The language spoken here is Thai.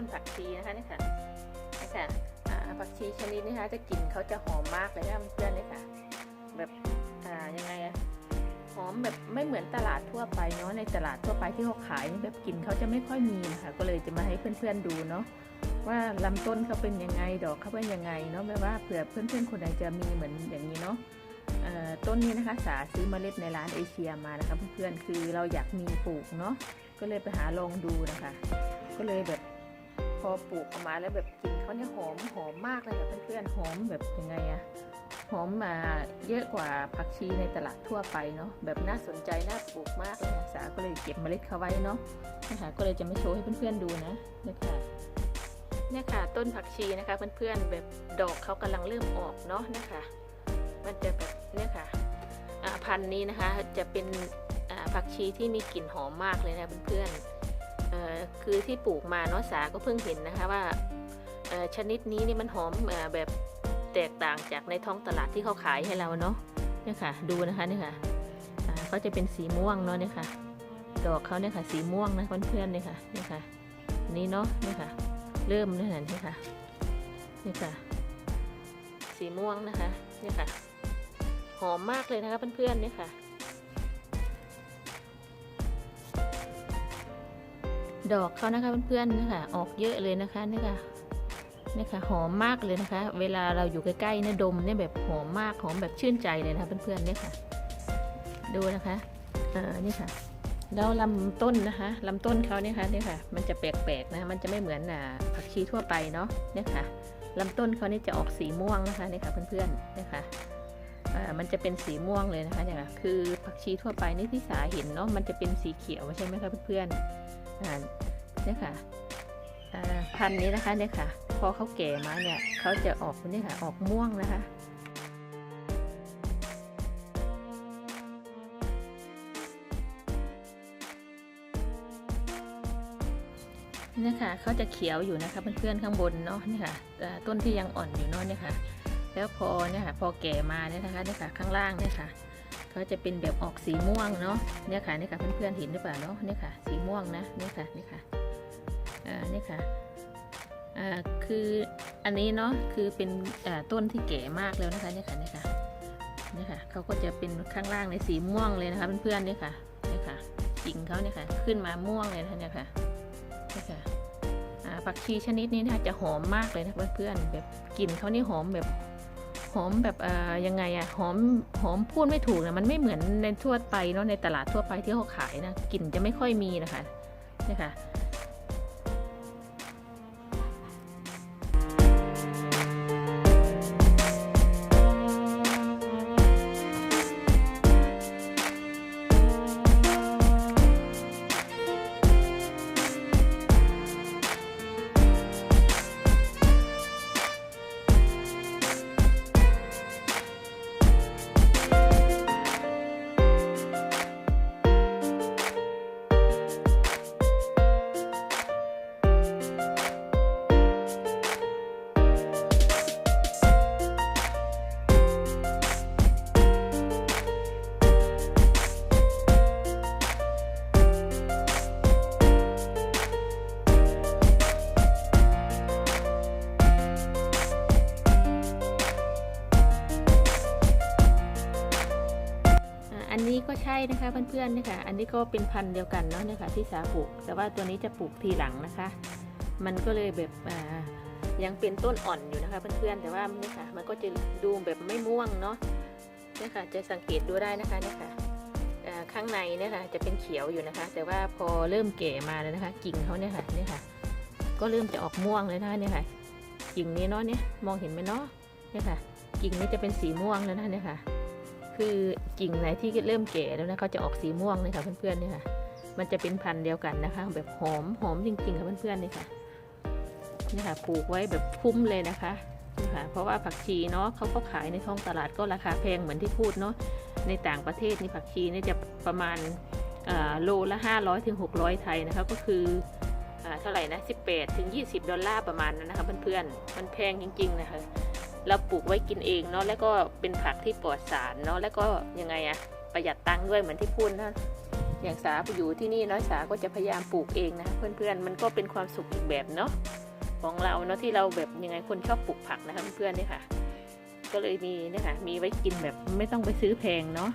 ้นผักชีนะคะนี่ค่ะนี่ค่ะผักชีชนิดนี้นะคะจะกลิ่นเขาจะหอมมากเลยนะเพื่อนๆเลยค่ะ แบบอ่ายังไงอะหอมแบบไม่เหมือนตลาดทั่วไปเนาะในตลาดทั่วไปที่เขาขายนี่แบบกลิ่นเขาจะไม่ค่อยมีนะคะก็เลยจะมาให้เพื่อนๆดูเนาะว่าลำต้นเขาเป็นยังไงดอกเขาเป็นยังไงเนาะแบบว่าเผื่อเพื่อนๆคนไหนจะมีเหมือนอย่างนี้เนาะต้นนี้นะคะสาซื้อเมล็ดในร้านเอเชียมานะคะเพื่อนๆคือเราอยากมีปลูกเนาะก็เลยไปหาลองดูนะคะ ก็เลยแบบ พอปลูกออกมาแล้วแบบกลิ่นเขาเนี่ยหอมหอมมากเลยค่ะเพื่อนๆหอมแบบยังไงอะหอมมาเยอะกว่าผักชีในตลาดทั่วไปเนาะแบบน่าสนใจน่าปลูกมากเลยสาก็เลยเก็บเมล็ดเขาไว้เนาะนะคะก็เลยจะไม่โชว์ให้เพื่อนๆดูนะเนี่ยค่ะเนี่ยค่ะต้นผักชีนะคะเพื่อนๆแบบดอกเขากำลังเริ่มออกเนาะนะคะ มันจะแบบเนี่ยค่ะพันธุ์นี้นะคะจะเป็นผักชีที่มีกลิ่นหอมมากเลยนะเพื่อนๆ คือที่ปลูกมาเนาะสาก็เพิ่งเห็นนะคะว่าชนิดนี้นี่มันหอมอแบบแตกต่างจากในท้องตลาดที่เขาขายให้เราเนาะเนี่ยค่ะ ดูนะคะเนี่ยค่ะอ่าเขาจะเป็นสีม่วงเนาะเนี่ยค่ะ ดอกเขาเนี่ยค่ะ สีม่วงนะเพื่อนๆเนี่ยค่ะเนี่ยค่ะ นี้เนาะเนี่ยค่ะ เริ่มเนี่ยค่ะเนี่ยค่ะเนี่ยค่ะ สีม่วงนะคะเนี่ยค่ะ หอมมากเลยนะคะเพื่อนๆเนี่ยค่ะ ดอกเขานะคะเพื่อนๆนี่ค่ะออกเยอะเลยนะคะนี่ค่ะนี่ค่ะหอมมากเลยนะคะ เวลาเราอยู่ใกล้ๆเนี่ยดมเนี่ยแบบหอมมากหอมแบบชื่นใจเลยนะคะเพื่อนๆนี่ค่ะ ดูนะคะเอ่านี่ค่ะแล้วลำต้นนะคะลำต้นเขาเนี่ยค่ะนี่ค่ะ มันจะแปลกๆนะมันจะไม่เหมือนอ่าผักชีทั่วไปเนาะเนี่ยค่ะลำต้นเขานี่จะออกสีม่วงนะคะนี่ค่ะเพื่อนๆนี่ค่ะมันจะเป็นสีม่วงเลยนะคะเนี่ยค่ะคือผักชีทั่วไปนี่ที่สาเห็นเนาะมันจะเป็นสีเขียวใช่ไหมคะเพื่อนๆ เนี่ยค่ะพันนี้นะคะเนี่ยค่ะ พอเขาแก่มาเนี่ยเขาจะออกเนี่ยค่ะออกม่วงนะคะเนี่ยค่ะเขาจะเขียวอยู่นะคะเพื่อนๆข้างบนเนาะเนี่ยค่ะต้นที่ยังอ่อนอยู่เนาะเนี่ยค่ะ แล้วพอเนี่ยค่ะพอแก่มาเนี่ยนะคะเนี่ยค่ะข้างล่างเนี่ยค่ะ เขาจะเป็นแบบออกสีม่วงเนาะเนี่ยค่ะเนี่ยค่ะเพื่อนๆเห็นหรือเปล่าเนาะเนี่ยค่ะสีม่วงนะเนี่ยค่ะเนี่ยค่ะอ่าเนี่ยค่ะอ่าคืออันนี้เนาะคือเป็นอ่าต้นที่แก่มากแล้วนะคะเนี่ยค่ะเนี่ยค่ะเนี่ยค่ะเขาก็จะเป็นข้างล่างในสีม่วงเลยนะคะเพื่อนๆเนี่ยค่ะเนี่ยค่ะกิ่งเขาเนี่ยค่ะขึ้นมาม่วงเลยนะคะเนี่ยค่ะเนี่ยค่ะอ่าผักชีชนิดนี้นะคะจะหอมมากเลยนะเพื่อนๆแบบกลิ่นเขานี่หอมแบบ หอมแบบเอ่อยังไงอะหอมหอมพูดไม่ถูกนะมันไม่เหมือนในทั่วไปเนาะในตลาดทั่วไปที่เขาขายนะกลิ่นจะไม่ค่อยมีนะคะนี่ค่ะ อันนี้ก็ใช่นะคะเพื่อนๆเนี่ยค่ะอันนี้ก็เป็นพันธุ์เดียวกันเนาะเนี่ยค่ะที่สาปลูก แต่ว่าตัวนี้จะปลูกทีหลังนะคะ มันก็เลยแบบยังเป็นต้นอ่อนอยู่นะคะเพื่อนๆ แต่ว่านี่ค่ะ มันก็จะดูแบบไม่ม่วงเนาะเนี่ยค่ะจะสังเกตดูได้นะคะเนี่ยค่ะข้างในเนี่ยค่ะจะเป็นเขียวอยู่นะคะ แต่ว่าพอเริ่มแก่มาแล้วนะคะ กิ่งเขาเนี่ยค่ะเนี่ยค่ะ ก็เริ่มจะออกม่วงเลยนะคะเนี่ยค่ะ กิ่งนี้เนาะเนี่ยมองเห็นไหมเนาะเนี่ยค่ะ กิ่งนี้จะเป็นสีม่วงแล้วนะเนี่ยค่ะ คือกิ่งไหนที่เริ่มแก่แล้วนะเขาจะออกสีม่วงเลยค่ะเพื่อนๆเนี่ยค่ะ มันจะเป็นพันธุ์เดียวกันนะคะ แบบหอมหอมจริงๆค่ะเพื่อนๆเนี่ยค่ะนี่ค่ะปลูกไว้แบบคุ้มเลยนะคะนี่ค่ะ เพราะว่าผักชีเนาะเขาก็ขายในท้องตลาดก็ราคาแพงเหมือนที่พูดเนาะในต่างประเทศนี่ผักชีนี่จะประมาณโลละ 500ถึง600 ไทยนะคะก็คือเท่าไหร่นะ 18ถึง20 ดอลลาร์ประมาณนั้นนะคะเพื่อนๆ มันแพงจริงๆนะคะ เราปลูกไว้กินเองเนาะแล้วก็เป็นผักที่ปลอดสารเนาะแล้วก็ยังไงอะประหยัดตังค์ด้วยเหมือนที่พูดนะอย่างสาอยู่ที่นี่เนาะสาก็จะพยายามปลูกเองนะเพื่อนๆมันก็เป็นความสุขอีกแบบเนาะของเราเนาะที่เราแบบยังไงคนชอบปลูกผักนะคะเพื่อนๆนี่ค่ะ ก็เลยมีนี่ค่ะมีไว้กินแบบไม่ต้องไปซื้อแพงเนาะ